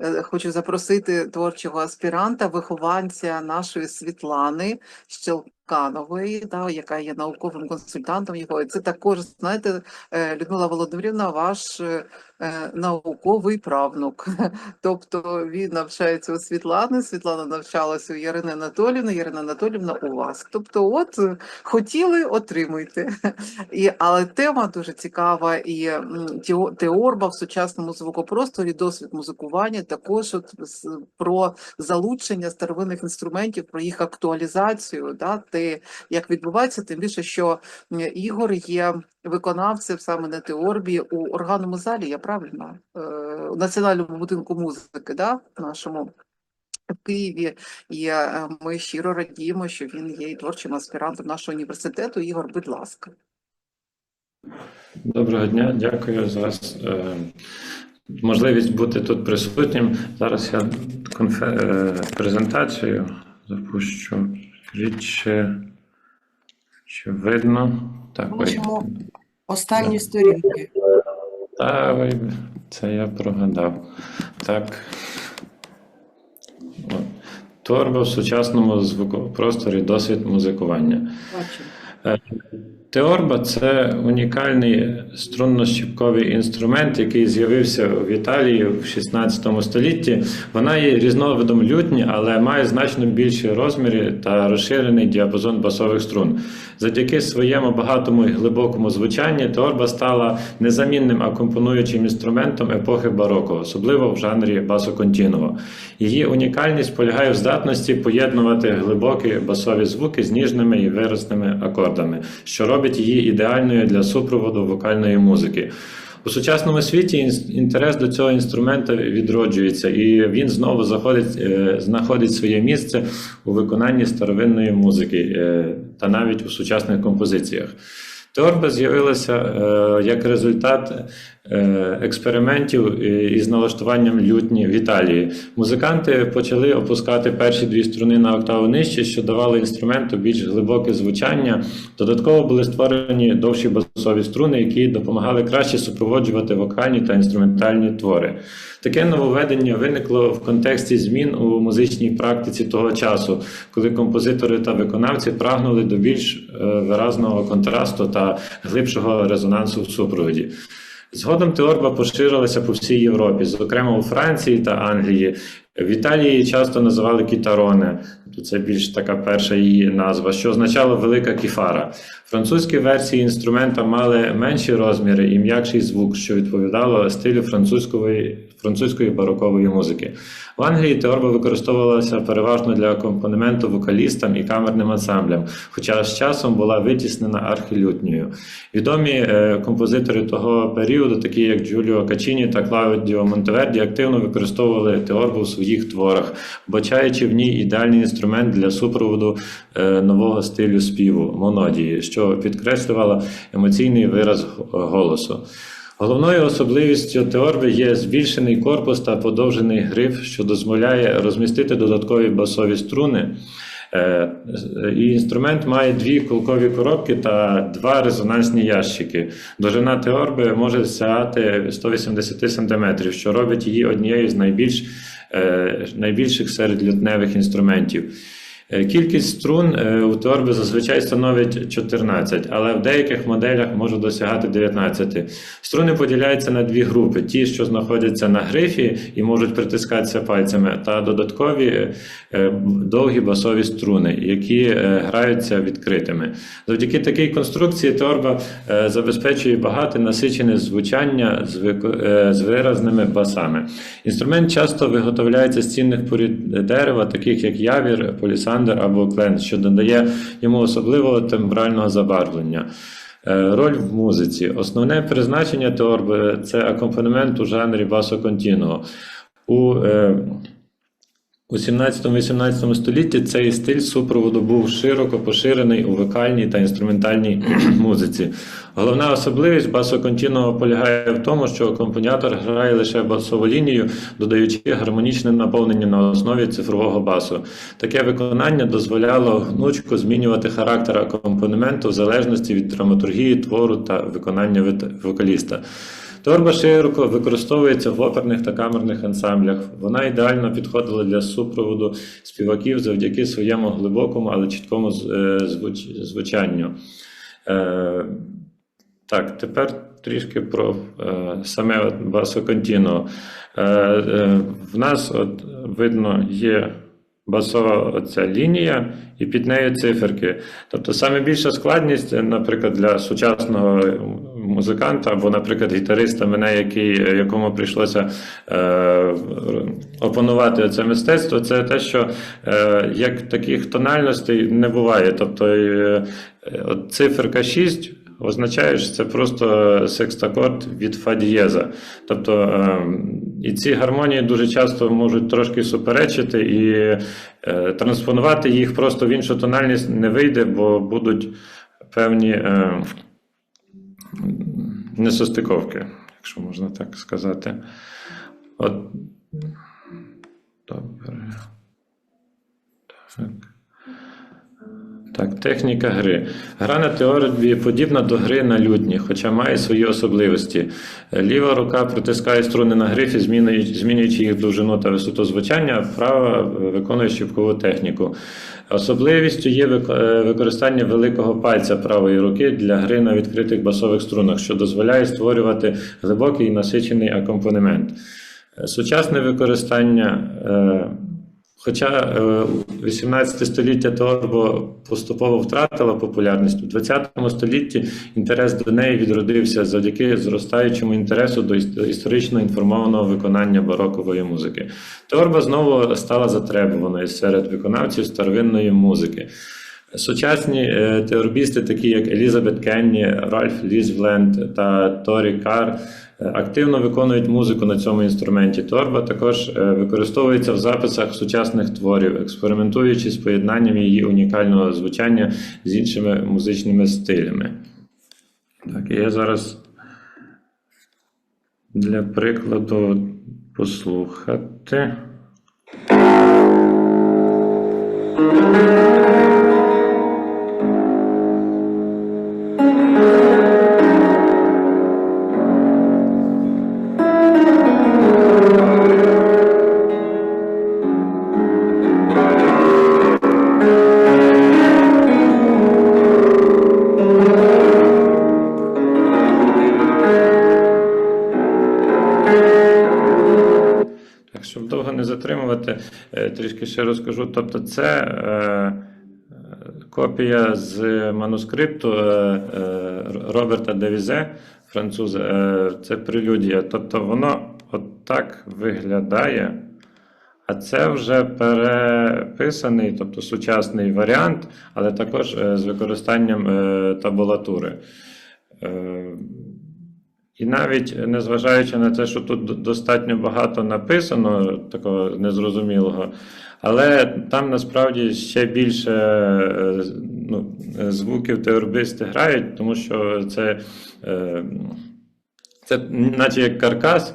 е, хочу запросити творчого аспіранта, вихованця нашої Світлани Щелканової, да, яка є науковим консультантом його. І це також, знаєте, е, Людмила Володимирівна, ваш е, е, науковий правнук. Тобто він навчається у Світлани, Світлана навчалася у Ярини Анатолівни, Ярина Анатолівна у вас. Тобто, от хотіли, отримуйте. І, але тема дуже цікава, і теорба в сучасному звукопросторі, досвід музикування, також от про залучення старовинних інструментів, про їх актуалізацію, да, те, як відбувається, тим більше, що Ігор є виконавцем саме на теорбі у органному залі, я правильно, е, у Національному будинку музики, да, нашому. В Києві і е, ми щиро радіємо, що він є і творчим аспірантом нашого університету. Ігор, будь ласка. Доброго дня, дякую за е, можливість бути тут присутнім. Зараз я конфе, е, презентацію запущу. Скажіть, чи, чи видно? Так, Бачимо Бачимо останні сторінки. Та, ви, це я прогадав. Так. Торба в сучасному звукопросторі досвід музикування. Бачимо. Теорба це унікальний струнно-щіпковий інструмент, який з'явився в Італії в 16 столітті. Вона є різновидом лютні, але має значно більші розміри та розширений діапазон басових струн. Завдяки своєму багатому і глибокому звучанню теорба стала незамінним акомпонуючим інструментом епохи бароко, особливо в жанрі басо-контіnuo. Її унікальність полягає в здатності поєднувати глибокі басові звуки з ніжними і виразними акордами, що робить її ідеальною для супроводу вокальної музики. У сучасному світі інтерес до цього інструменту відроджується, і він знову заходить, е, знаходить своє місце у виконанні старовинної музики е, та навіть у сучасних композиціях. Теорба з'явилася е, як результат е, експериментів е, із налаштуванням лютні в Італії. Музиканти почали опускати перші дві струни на октаву нижче, що давало інструменту більш глибоке звучання. Додатково були створені довші басові струни, які допомагали краще супроводжувати вокальні та інструментальні твори. Таке нововведення виникло в контексті змін у музичній практиці того часу, коли композитори та виконавці прагнули до більш е, виразного контрасту та глибшого резонансу в супроводі. Згодом теорба поширилася по всій Європі, зокрема у Франції та Англії. В Італії її часто називали кітароне, тобто це більш така перша її назва, що означало велика кіфара. Французькі версії інструмента мали менші розміри і м'якший звук, що відповідало стилю французької, французької барокової музики. В Англії теорба використовувалася переважно для акомпанементу вокалістам і камерним ансамблям, хоча з часом була витіснена архілютньою. Відомі е, композитори того періоду, такі як Джуліо Качіні та Клаудіо Монтеверді, активно використовували теорбу в своїх творах, бачаючи в ній ідеальний інструмент для супроводу е, нового стилю співу монодії, що підкреслювала емоційний вираз голосу. Головною особливістю теорби є збільшений корпус та подовжений гриф, що дозволяє розмістити додаткові басові струни. Е, І інструмент має дві кулкові коробки та два резонансні ящики. Довжина теорби може сягати 180 см, що робить її однією з найбільш, е, найбільших серед лютневих інструментів. Е, Кількість струн е, у теорби зазвичай становить 14, але в деяких моделях може досягати 19. Струни поділяються на дві групи: ті, що знаходяться на грифі і можуть притискатися пальцями, та додаткові е, довгі басові струни, які граються відкритими. Завдяки такій конструкції торба забезпечує багате насичене звучання з виразними басами. Інструмент часто виготовляється з цінних порід дерева, таких як явір, полісандр або Clan, що додає йому особливого тембрального забарвлення. Е, Роль в музиці. Основне призначення теорби це акомпанемент у жанрі басо-контіnuo. У е, у 17-18 столітті цей стиль супроводу був широко поширений у вокальній та інструментальній музиці. Головна особливість басо-контіnuo полягає в тому, що акомпаніатор грає лише басову лінію, додаючи гармонічне наповнення на основі цифрового басу. Таке виконання дозволяло гнучко змінювати характер акомпанементу в залежності від драматургії твору та виконання вокаліста. Торба широко використовується в оперних та камерних ансамблях. Вона ідеально підходила для супроводу співаків завдяки своєму глибокому, але чіткому е, звуч- звучанню. Е, Так, тепер трішки про е, саме от басо. Е, е, в нас от видно є басова оця лінія, і під нею циферки. Тобто саме більша складність, е, наприклад, для сучасного музиканта або, наприклад, гітариста, мене, який, якому прийшлося е, опанувати це мистецтво, це те, що е, як таких тональностей не буває. Тобто е, е, циферка 6 означає, що це просто секстакорд від фа дієза. Тобто е, і ці гармонії дуже часто можуть трошки суперечити, і е, транспонувати їх просто в іншу тональність не вийде, бо будуть певні е, несостиковки, якщо можна так сказати. От, добре. Так. Так, техніка гри. Гра на теорбі подібна до гри на лютні, хоча має свої особливості. Ліва рука притискає струни на грифі, змінюючи, їх довжину та висоту звучання, а права виконує щіпкову техніку. Особливістю є е, використання великого пальця правої руки для гри на відкритих басових струнах, що дозволяє створювати глибокий і насичений акомпанемент. Е, Сучасне використання. Е, Хоча е, 18 століття торбо поступово втратила популярність, у 20 столітті інтерес до неї відродився завдяки зростаючому інтересу до іс- історично інформованого виконання барокової музики. Торба знову стала затребуваною серед виконавців старовинної музики. Сучасні е, теорбісти, такі як Елізабет Кенні, Ральф Лізвленд та Торі Кар, е, активно виконують музику на цьому інструменті. Торба також е, використовується в записах сучасних творів, експериментуючи з поєднанням її унікального звучання з іншими музичними стилями. Так, я зараз для прикладу послухати. Не е, трішки ще розкажу. Тобто, це е, копія з манускрипту е, Роберта Девізе, француза. Це прелюдія. Тобто, воно от так виглядає. А це вже переписаний, тобто сучасний варіант, але також з використанням табулатури. Е, і навіть незважаючи на те, що тут достатньо багато написано, такого незрозумілого, але там насправді ще більше е, ну, е, звуків теорбисти грають, тому що це, е, це наче як каркас.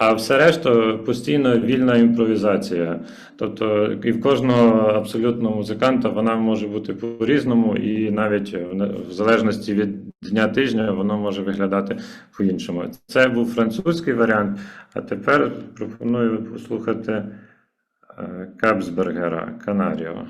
А все решта постійно вільна імпровізація. Тобто і в кожного абсолютно музиканта вона може бути по-різному, і навіть в залежності від дня тижня воно може виглядати по-іншому. Це був французький варіант, а тепер пропоную послухати е, Капсбергера Канаріо.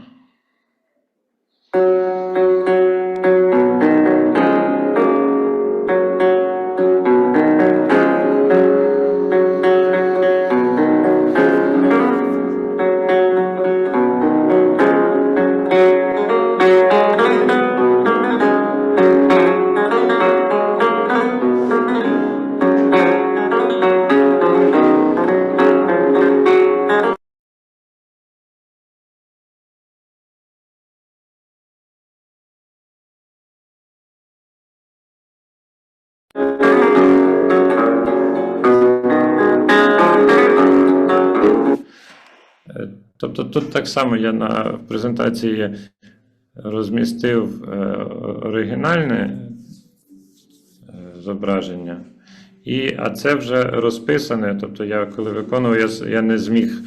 Тобто тут так само я на презентації розмістив е, оригінальне е, зображення, і, а це вже розписане. Тобто я коли виконував, я, я не зміг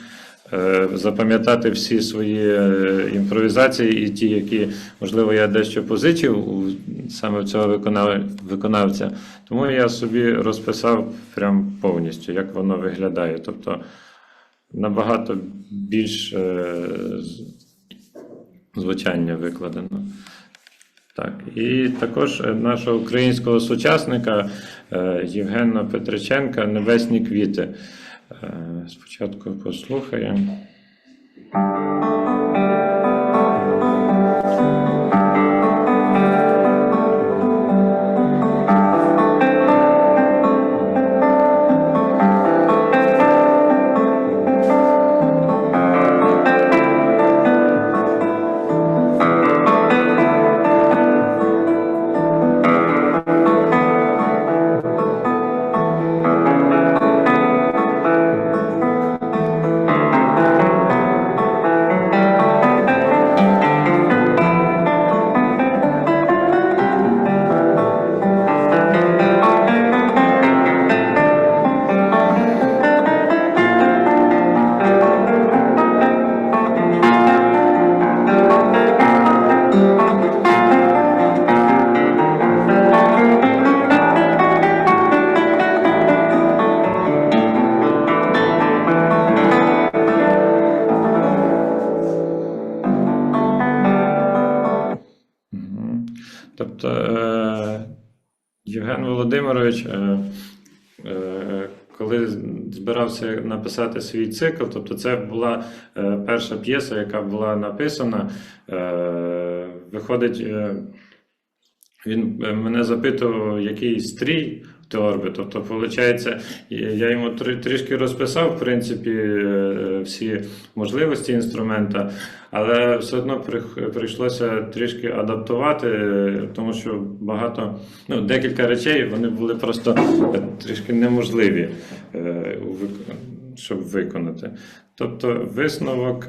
е, запам'ятати всі свої е, імпровізації і ті, які, можливо, я дещо позичив у саме в цього виконав- виконавця. Тому я собі розписав прям повністю, як воно виглядає. Тобто набагато більш е, звучання викладено. Так, і також е, нашого українського сучасника е, Євгена Петриченка Небесні квіти. Спочатку послухаємо. Написати свій цикл, тобто це була е, перша п'єса, яка була написана. Е, Виходить, е, він мене запитував, який стрій в теорби. Тобто, виходить, я йому трі- трішки розписав, в принципі, всі можливості інструмента, але все одно прийшлося трішки адаптувати, тому що багато, ну, декілька речей вони були просто трішки неможливі, щоб виконати. Тобто, висновок.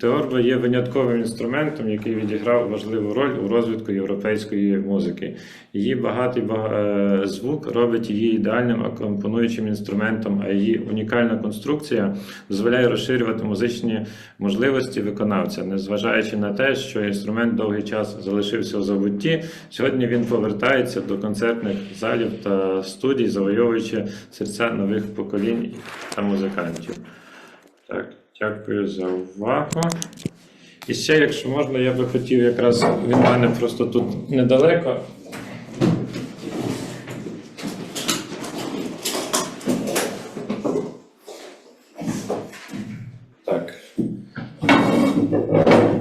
Теорба є винятковим інструментом, який відіграв важливу роль у розвитку європейської музики. Її багатий е, звук робить її ідеальним акомпонуючим інструментом, а її унікальна конструкція дозволяє розширювати музичні можливості виконавця, незважаючи на те, що інструмент довгий час залишився у забутті. Сьогодні він повертається до концертних залів та студій, завойовуючи серця нових поколінь та музикантів. Так, дякую за увагу. І ще, якщо можна, я би хотів якраз він мене просто тут недалеко. Так.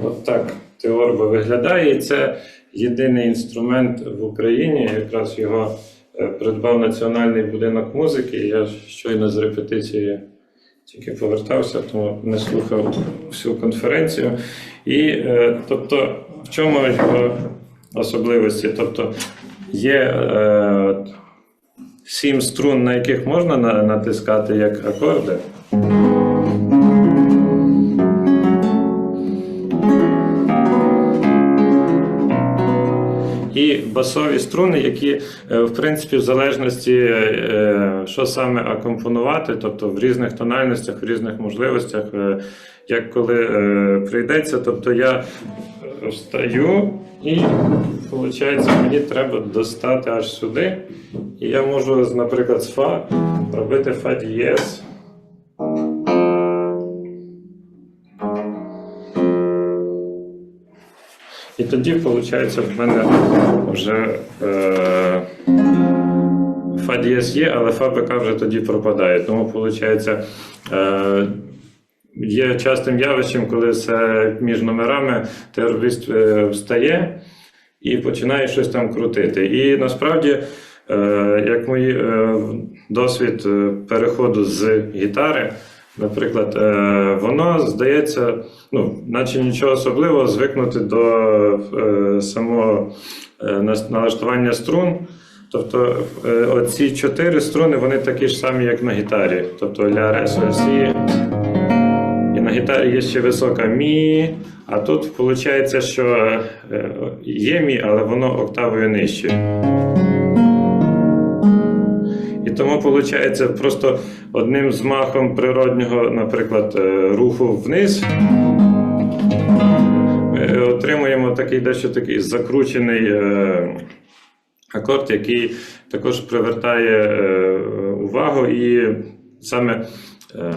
От так теорба виглядає. І це єдиний інструмент в Україні. Якраз його е, придбав Національний будинок музики. Я щойно з репетиції тільки повертався, тому не слухав всю конференцію. І е, тобто, в чому його особливості? Тобто є е, сім струн, на яких можна натискати як акорди. Басові струни, які, е, в принципі, в залежності, е, що саме акомпонувати, тобто в різних тональностях, в різних можливостях, е, як коли прийдеться, тобто я встаю і, виходить, мені треба достати аж сюди. І я можу, наприклад, з Фа робити Фа дієз. І тоді, виходить, в мене вже е, фа є, але фа БК вже тоді пропадає. Тому, виходить, е, є частим явищем, коли все між номерами терорист е, встає і починає щось там крутити. І насправді, е, як мій е, досвід переходу з гітари. Наприклад, е, воно здається, ну, наче нічого особливого звикнути до е, самого е, налаштування струн. Тобто оці чотири струни вони такі ж самі, як на гітарі. Тобто ля, ре, соль, сі. І на гітарі є ще висока мі, а тут виходить, що є мі, але воно октавою нижче. Тому виходить просто одним змахом природнього, наприклад, е, руху вниз. Ми отримуємо такий дещо такий закручений е, акорд, який також привертає е, увагу і саме. Е,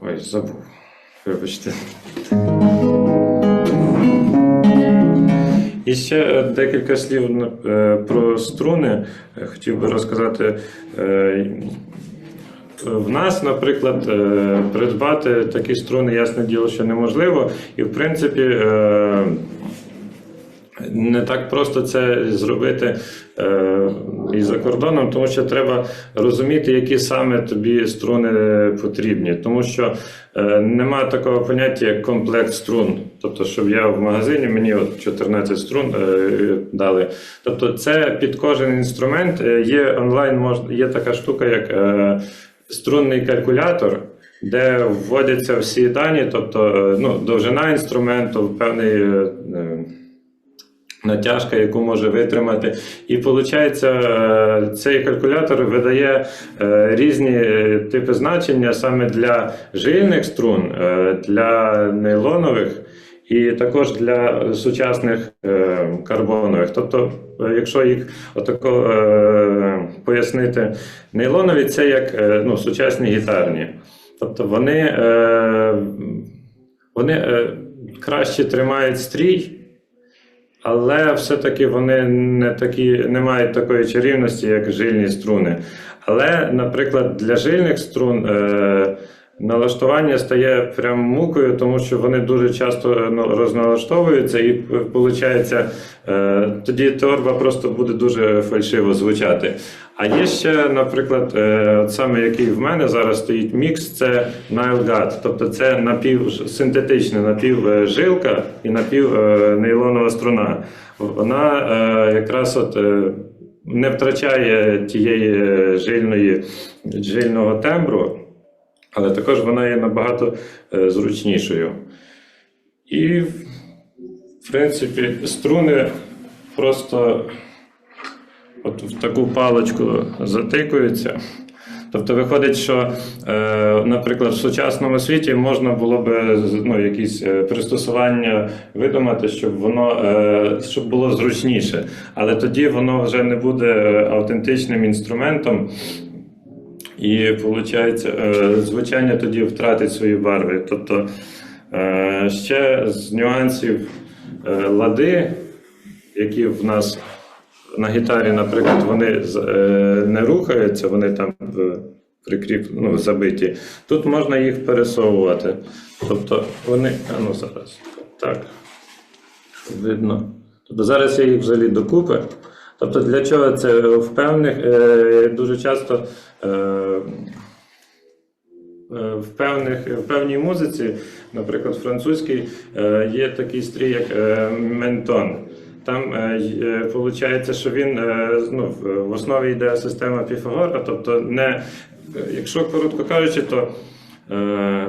ой, забув. Вибачте. І ще е, декілька слів е, про струни. Е, Хотів би розказати. В нас, наприклад, придбати такі струни, ясне діло, що неможливо. І, в принципі, не так просто це зробити е, і за кордоном, тому що треба розуміти, які саме тобі струни потрібні. Тому що е, нема такого поняття, як комплект струн. Тобто, щоб я в магазині мені от 14 струн е, дали. Тобто, це під кожен інструмент е, є онлайн, мож, є така штука, як е, струнний калькулятор. Де вводяться всі дані, тобто е, ну, довжина інструменту, певний е, натяжка, яку може витримати. І виходить, цей калькулятор видає е, різні е, типи значення саме для жильних струн, е, для нейлонових. І також для сучасних карбонових. Тобто, якщо їх отако пояснити, нейлонові це як ну, сучасні гітарні. Тобто вони, вони краще тримають стрій, але все-таки вони не, такі, не мають такої чарівності, як жильні струни. Але, наприклад, для жильних струн е, налаштування стає прям мукою, тому що вони дуже часто е, ну, розналаштовуються, і виходить, е, тоді торба просто буде дуже фальшиво звучати. А є ще, наприклад, е, саме який в мене зараз стоїть мікс, це Nile тобто це напівсинтетична напівжилка і напівнейлонова струна. Вона е, якраз от е, не втрачає тієї е, жильної, жильного тембру, але також вона є набагато е, зручнішою. І, в принципі, струни просто от в таку паличку затикуються. Тобто виходить, що, е, наприклад, в сучасному світі можна було б ну, якісь е, пристосування видумати, щоб воно щоб було зручніше. Але тоді воно вже не буде автентичним інструментом, і виходить, е, звучання тоді втратить свої барви. Тобто е, ще з нюансів е, лади, які в нас на гітарі, наприклад, вони не рухаються, вони там прикріп, ну, забиті. Тут можна їх пересовувати. Тобто вони. А ну зараз. Так. Видно. Тобто зараз я їх взагалі докупи. Тобто для чого це в певних е, дуже часто. Е, е, в, певних, в певній музиці, наприклад, французькій, е, є такий стрій, як е, ментон. Там виходить, що він е, ну, в- основі йде система Піфагора, тобто не, якщо коротко кажучи, то е,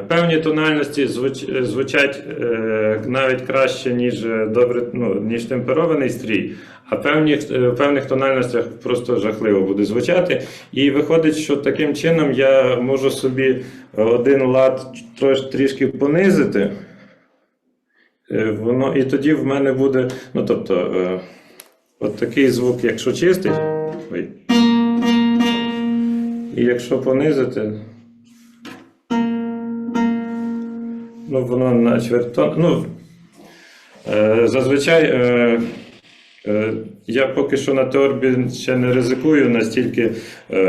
певні тональності звуч, звучать е, навіть краще, ніж е, добре, ну, ніж темперований стрій, а певні, е, в певних тональностях просто жахливо буде звучати. І виходить, що таким чином я можу собі один лад трішки понизити. Е, Воно, і тоді в мене буде, ну тобто, е, от такий звук, якщо чистий, і якщо понизити, ну воно на чвертон. Ну, е, зазвичай е, е, я поки що на теорбі ще не ризикую настільки. Е,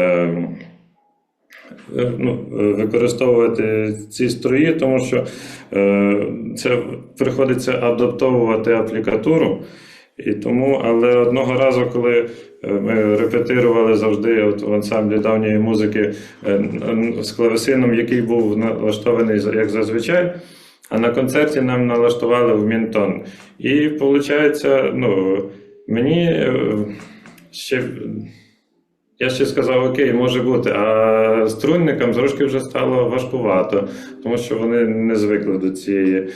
е, ну, е, використовувати ці строї, тому що е, це приходиться адаптовувати аплікатуру. І тому, але одного разу, коли е, ми репетирували завжди от в ансамблі давньої музики е, з клавесином, який був налаштований як зазвичай, а на концерті нам налаштували в мінтон. І виходить, ну, мені е, ще. Я ще сказав, окей, може бути. А струнникам трошки вже стало важкувато, тому що вони не звикли до цієї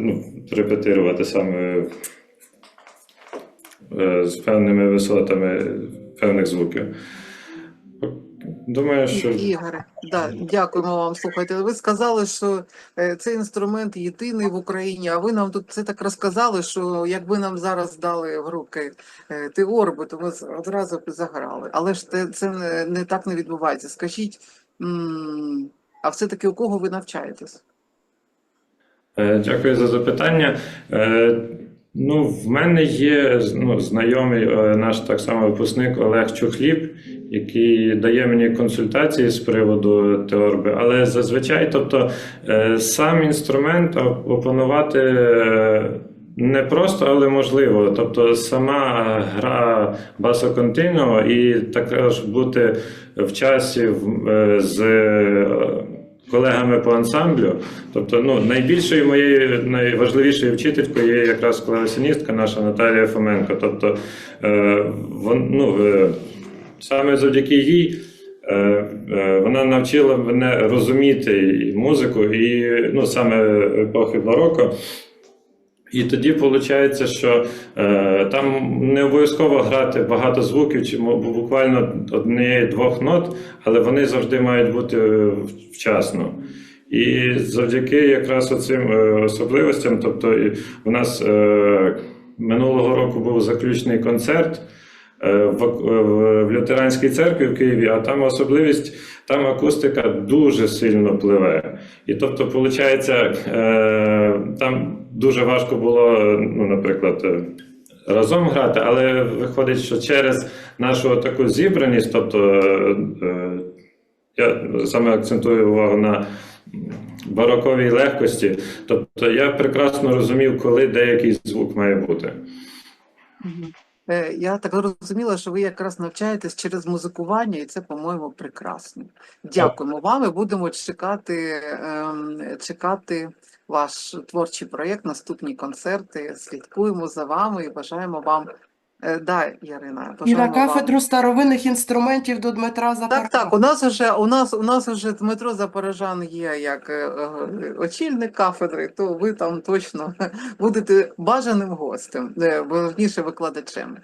ну, репетирувати саме з певними висотами певних звуків. Думаю, що Ігоре, да, дякуємо вам. Слухайте, ви сказали, що е, цей інструмент єдиний в Україні, а ви нам тут це так розказали, що якби нам зараз дали в руки е, теорби, то ми одразу б заграли. Але ж це, це не, не так не відбувається. Скажіть, м, а все-таки у кого ви навчаєтесь? Е, Дякую за запитання. Ну, в мене є ну, знайомий е, наш так само випускник Олег Чухліб, який дає мені консультації з приводу теорби, але зазвичай, тобто, е, сам інструмент опанувати е, не просто, але можливо. Тобто, сама гра басоконтинуо і також бути в часі з колегами по ансамблю. Тобто, ну, найбільшою моєю найважливішою вчителькою є якраз клавесиністка наша Наталія Фоменко. Тобто, е, вон, ну, е, саме завдяки їй. е, е, Вона навчила мене розуміти музику, і ну, саме епохи бароко. І тоді виходить, що е, там не обов'язково грати багато звуків, чи буквально однієї-двох нот, але вони завжди мають бути е, вчасно. І завдяки якраз оцим е, особливостям, тобто у нас е, минулого року був заключний концерт е, в, в, в лютеранській церкві в Києві, а там особливість, там акустика дуже сильно пливе. І тобто, виходить, е, там дуже важко було, ну, наприклад, е, разом грати, але виходить, що через нашу таку зібраність, тобто е, я саме акцентую увагу на бароковій легкості, тобто я прекрасно розумів, коли деякий звук має бути. Е, Я так зрозуміла, що ви якраз навчаєтесь через музикування, і це, по-моєму, прекрасно. Дякуємо вам і будемо чекати, чекати ваш творчий проєкт, наступні концерти. Слідкуємо за вами і бажаємо вам. Е, Да, Ярина, І на вам. кафедру старовинних інструментів до Дмитра Запорожан. Так, так, у нас вже у нас у нас вже Дмитро Запорожан є як е, е, очільник кафедри, то ви там точно будете бажаним гостем, верніше викладачем.